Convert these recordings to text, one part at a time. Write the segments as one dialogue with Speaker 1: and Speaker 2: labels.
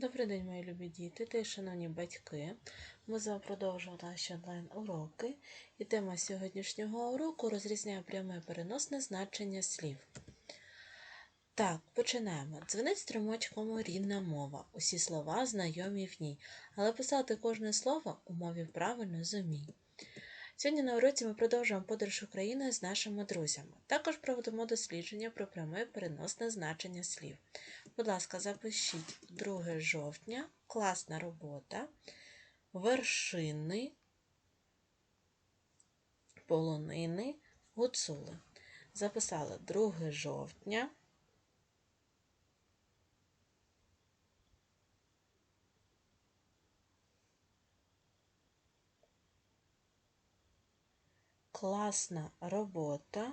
Speaker 1: Добрий день, мої любі діти та й шановні батьки. Ми з вами продовжуємо наші онлайн-уроки, і тема сьогоднішнього уроку розрізняє пряме переносне значення слів. Так, починаємо. Дзвенить стрімочком рідна мова. Усі слова знайомі в ній, але писати кожне слово у мові правильно зумій. Сьогодні на уроці ми продовжуємо подорож Україною з нашими друзями. Також проведемо дослідження про пряме переносне значення слів. Будь ласка, запишіть 2 жовтня, класна робота, вершини, полонини, гуцули. Записали 2 жовтня. Класна робота.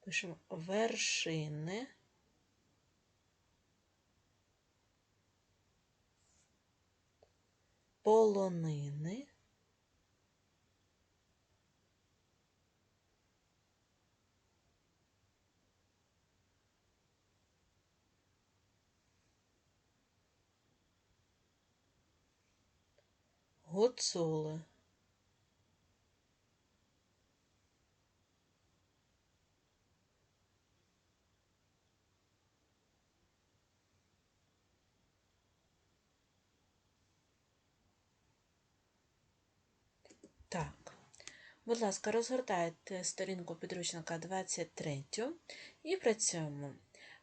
Speaker 1: Пишемо вершини. Полонини. Гуцули. Так, будь ласка, розгортайте сторінку підручника 23 і працюємо.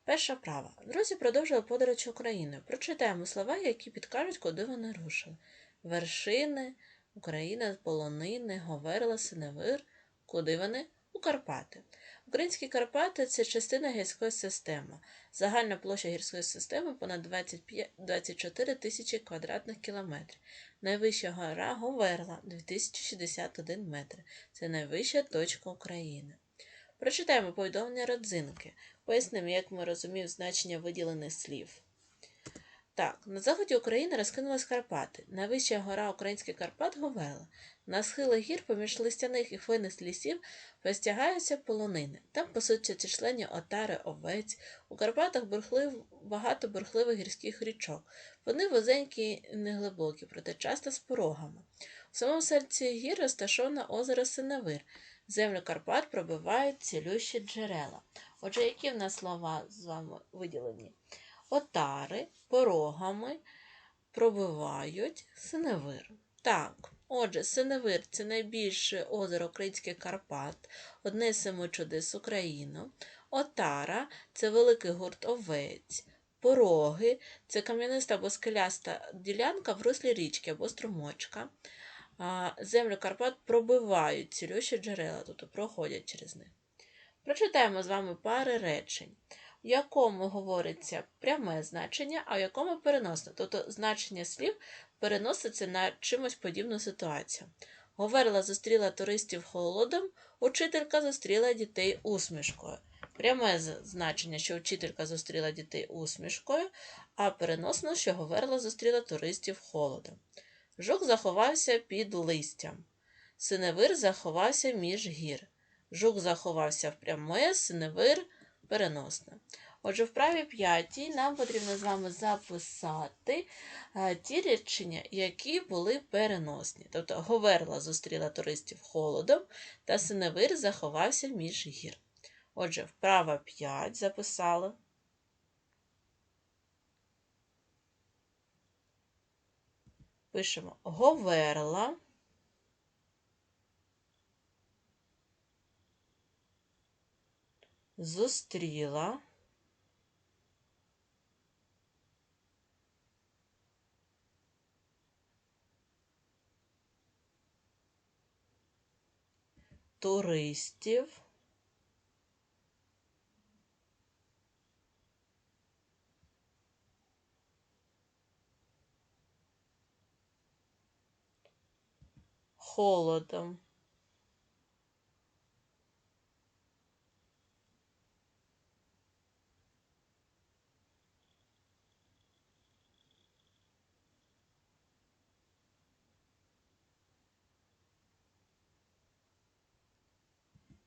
Speaker 1: Перша права. Друзі продовжили подорож Україною. Прочитаємо слова, які підкажуть, куди вони рушили. Вершини, Україна, полонини, Говерла, Синевир. Куди вони? У Карпати. Українські Карпати це частина гірської системи. Загальна площа гірської системи понад 25, 24 тисячі квадратних кілометрів. Найвища гора Говерла 2061 метр. Це найвища точка України. Прочитаємо повідомлення родзинки. Пояснимо, як ми розуміємо значення виділених слів. Так, на заході України розкинулись Карпати. Найвища гора українських Карпат Говела. На схилах гір поміж листяних і хвойних лісів простягаються полонини. Там пасуться численні отари, овець. У Карпатах бурхлив, багато бурхливих гірських річок. Вони вузенькі і неглибокі, проте часто з порогами. У самому серці гір розташоване озеро Синевир. Землю Карпат пробивають цілющі джерела. Отже, які в нас слова з вами виділені? Отари порогами пробивають синевир. Так, отже, синевир це найбільше озеро Українських Карпат, одне з семи чудес України. Отара це великий гурт овець. Пороги це кам'яниста або скеляста ділянка в руслі річки або струмочка. Землю Карпат пробивають цілющі джерела, тобто проходять через них. Прочитаємо з вами пари речень, в якому говориться пряме значення, а в якому переносне. Тобто значення слів переноситься на чимось подібну ситуацію. Говерла зустріла туристів холодом, учителька зустріла дітей усмішкою. Пряме значення, що вчителька зустріла дітей усмішкою, а переносно, що Говерла зустріла туристів холодом. Жук заховався під листям. Синевир заховався між гір. Жук заховався в пряме, синевир переносне. Отже, в праві п'ятій нам потрібно з вами записати ті речення, які були переносні. Тобто Говерла зустріла туристів холодом, та синевир заховався між гір. Отже, вправа 5 записали. Пишемо Говерла. Зустріла. Туристів. Холодом.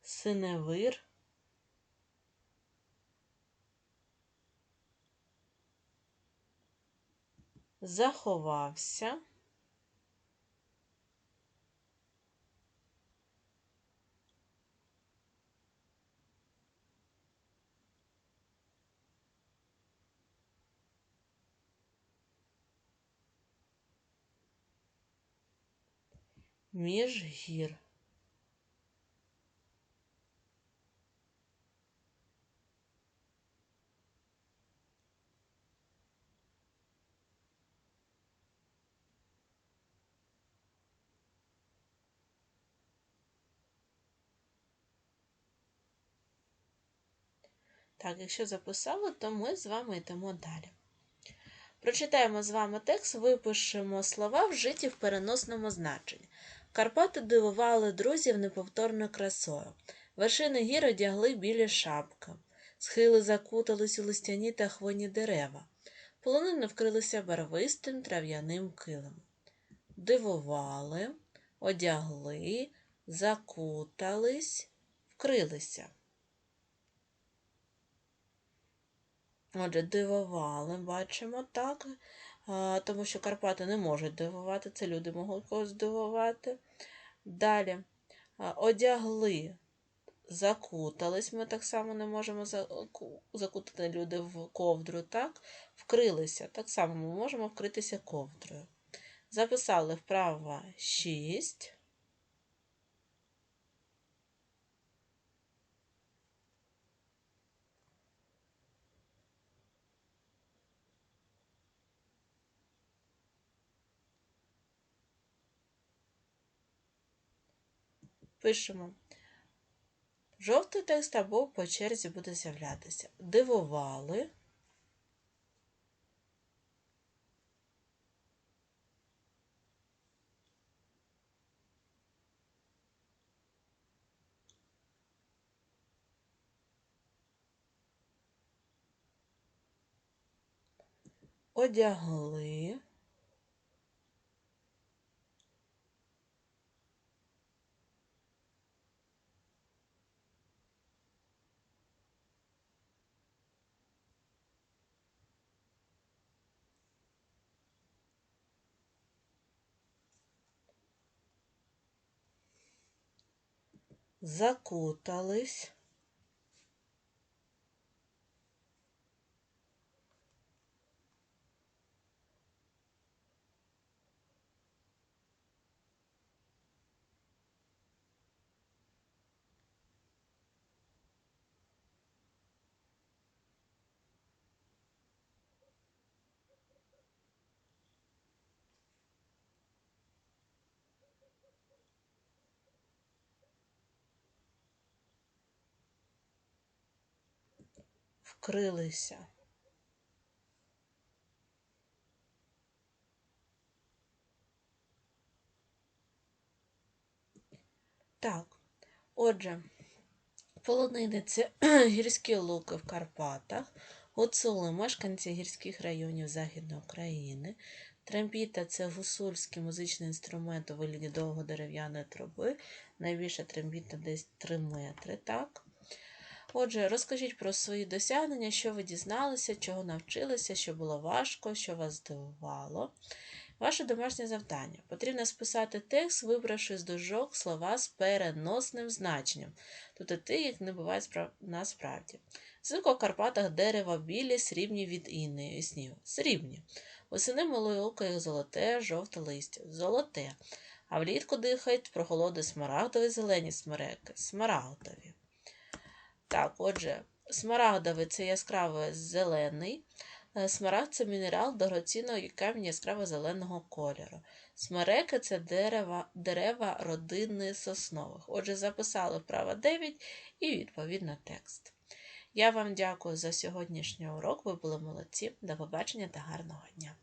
Speaker 1: Синевир, заховався. Між гір. Так, якщо записали, то ми з вами йдемо далі. Прочитаємо з вами текст, випишемо слова, вжиті в переносному значенні. Карпати дивували друзів неповторною красою. Вершини гір одягли білі шапки, схили закутались у листяні та хвойні дерева. Полонини вкрилися барвистим трав'яним килом. Дивували, одягли, закутались, вкрилися. Отже, дивували, бачимо так, тому що Карпати не можуть дивувати, це люди можуть когось дивувати. Далі одягли, закутались, ми так само не можемо закутати люди в ковдру, так? Вкрилися, так само ми можемо вкритися ковдрою. Записали вправо 6. Пишемо. Жовтий текст або по черзі буде з'являтися. Дивували. Одягли. Закутались. Вкрилися. Так, отже, полонини це гірські луки в Карпатах, гуцули мешканці гірських районів Західної України, трембіта це гусульський музичний інструмент у вигляді довго дерев'яної труби, найбільша трембіта десь 3 метри. так? Отже, розкажіть про свої досягнення, що ви дізналися, чого навчилися, що було важко, що вас здивувало. Ваше домашнє завдання. Потрібно списати текст, вибравши з дужок слова з переносним значенням, тобто ти, як не буває насправді. Взимку в Карпатах дерева білі, срібні від інної снігу. Срібні. Восени молоко їх золоте, жовте листя. Золоте. А влітку дихають прохолоди смарагдові зелені смереки. Смарагдові. Так, отже, смарагдовий це яскраво зелений. Е, смарагд це мінерал дорогоцінного камінь яскраво зеленого кольору. Смереки це дерева дерева родини соснових. Отже, записали вправо 9 і відповідно текст. Я вам дякую за сьогоднішній урок. Ви були молодці. До побачення та гарного дня!